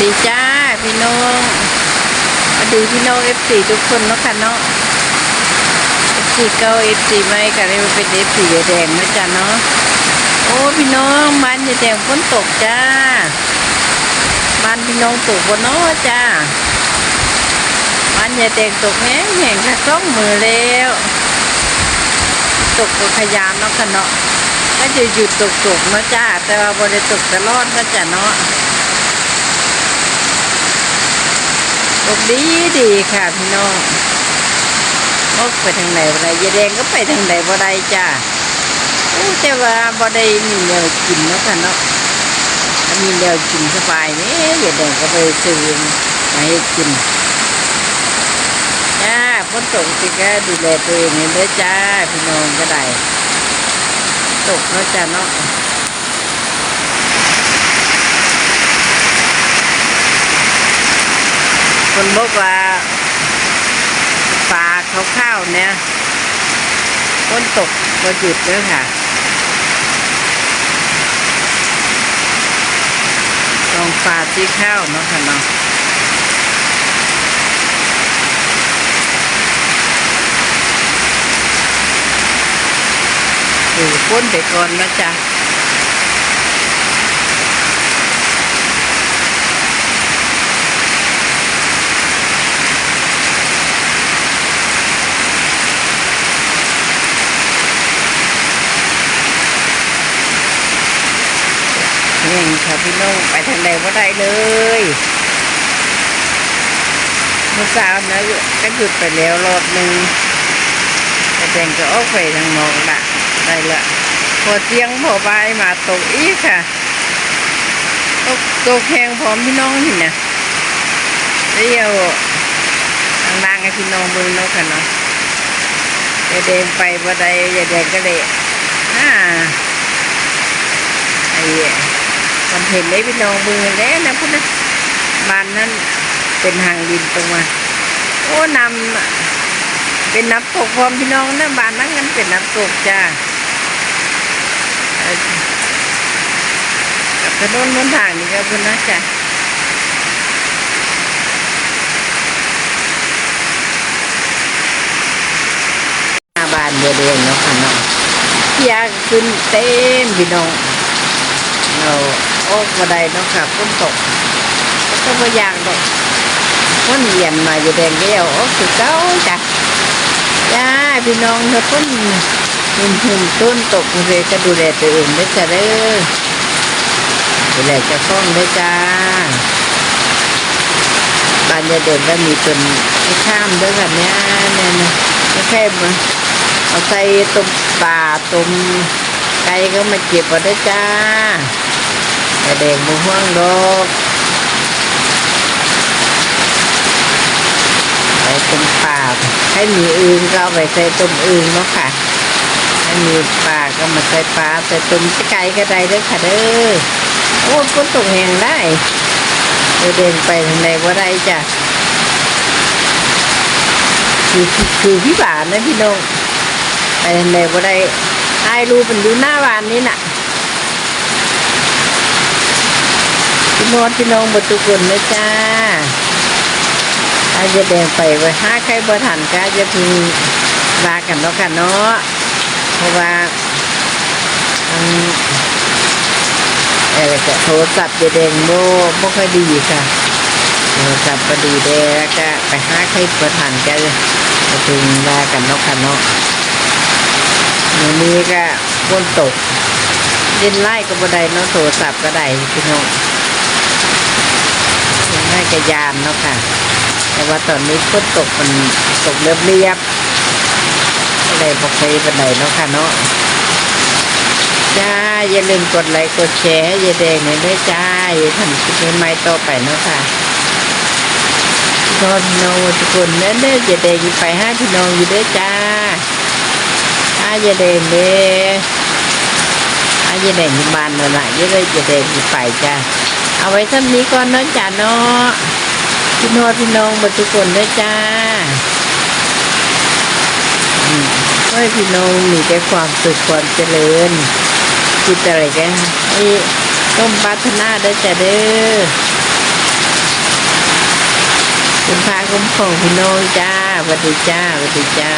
ดีจ้าพี่น้องสวัสดีพี่น้องเอฟซีทุกคนเนาะค่ะเนาะเอฟซีเก้าเอฟซีไม่กันเลยเป็นเอฟซีแดงนะจ้าเนาะ โอ้พี่น้องบ้านแดงฝนตกจ้า บ้านพี่น้องตกบนเนาะจ้า บ้านแดงตกแห้งแห้งค่ะสองมือแล้ว ตกก็ขยานเนาะค่ะเนาะ ก็จะหยุดตกตกๆเนาะจ้า แต่ว่าบริตกตลอดนะจ้าเนาะ ตกดีดีค่ะพี่น้องออกไปทางไหนบ่ได้ยายแดงก็ไปทางไหนบ่ได้จ้าโอ้แต่ว่าบ่ได้มีแนวกินเนาะค่ะเนาะถ้ามีแนวกินสบายนี่ยายแดงก็ไปซื้อมาให้กินจ้าฝนตกสิก็ดูแลตัวเองเด้อจ้าพี่น้องก็ได้ตกเนาะจ้าเนาะ คนบอกว่าปลาข้าวๆเนี่ยฝนตกก็หยุดเลยค่ะลองปลาที่ข้าวเนาะค่ะเนาะดูพ้นไปก่อนนะจ๊ะ นี่ ค่ะพี่น้องไปทางใดว่าได้เลยเมื่อเช้านะก็หยุดไปแล้วรอบหนึ่งแต่แดงก็ออกไปทางนอกละได้ละพอเที่ยงพอบายมาตกอีกค่ะตกตกแหงพร้อมพี่น้องนี่นะเรียวทางล่างให้พี่น้องเบิ่งเนาะค่ะเนาะยายแดงไปบ่ได้ยายแดงก็เลยอ่าไอ้ มันเห็นได้พี่น้องมือแล้วนะพุ่นนะบานนั้นเป็นทางดินตรงมาโอ้นำเป็นน้ำตกพร้อมพี่น้องนะบานนั้นงั้นเป็นน้ำตกจ้ากับถนนบนทางนี่ก็พุ่นนะจ้าจ้าบานเดียวเดียวเนาะค่ะเนาะอยาขึ้นเต็มพี่น้องเรา โอ้บันไดเนาะค่ะฝนตกก็ไม่ยากดอกมันเย็นมาอยู่แดงแก้วโอ้คือเก้าจ้ะจ้าพี่น้องถ้าฝนหุ่นหุ่นต้นตกเลยก็ดูแลตัวเองด้จ้ะเด้อดูแลจะฟ้องได้จ้าบ้านยาเดินแล้มีต้นข้ามด้วยค่ะเนี่ยเนี่ยเนี่ยไม่แค่มาเอาใส่ต้มปลาต้มไก่ก็มาเก็บเอาด้จ้า แต่เด็กบุห่วงดอกใส่ต้มปลาให้มีอึงก็เอาไปใส่ต้มอึงเนาะค่ะให้มีปากก็มาใส่ปลาใส่ต้มไก่ก็ได้เด้อค่ะเด้อโอ้ฝนตกแหงได้เดี๋ยวเดินไปทางไหนว่าได้จ้ะคือคือพี่บานนะพี่น้องไปทางไหนว่าได้ไอ้รูเป็นอยู่หน้าบ้านนี่น่ะ พี่น้องพี่น้องบทุกคนนะจ้าอาจะแดงไปไว้ห้าใครบ่ทันก็จะพึงลากันเนาะกันเนาะเพราะว่ามันอะไรก็โทรศัพท์จะแดงโม่บ่ค่อยดีค่ะโทรศัพท์พอดีเด้แล้วก็ไปห้าใครบ่ทันก็จะพึงลากันเนาะกันเนาะวันนี้ก็ฝนตกเล่นไล่ก็บ่ได้เนาะโทรศัพท์ก็ได้พี่น้อง น่ากระยานเนาะค่ะ แต่ว่าตอนนี้ฝนตกมันตกเรียบเรียบอะไรบอกใครบันไดเนาะค่ะเนาะจ้าอย่าลืมกดไลค์กดแชร์ให้ยายแดงหน่อยด้วยจ้าอย่าทำคลิปใหม่ต่อไปเนาะค่ะพี่องพี่น้องทุกคนเน้นเด้อยายแดงไปห้าพี่น้องอยู่ด้วยจ้าห้ายายแดงเด้ห้ายายแดงอยู่บ้านนั่นแหละยายเลยยายแดงอยู่ไปจ้า เอาไว้ท่านนี้ก่อนเนาะจ้าเนาะพี่โนอพี่น้องหมดทุกคนด้วยจ้าให้พี่น้องมีแต่ความสุขความเจริญคิดอะไรกันให้ต้องปรารถนาได้จ้าเด้อคุณพาคุ้มครองพี่น้องจ้าสวัสดีจ้าสวัสดีจ้า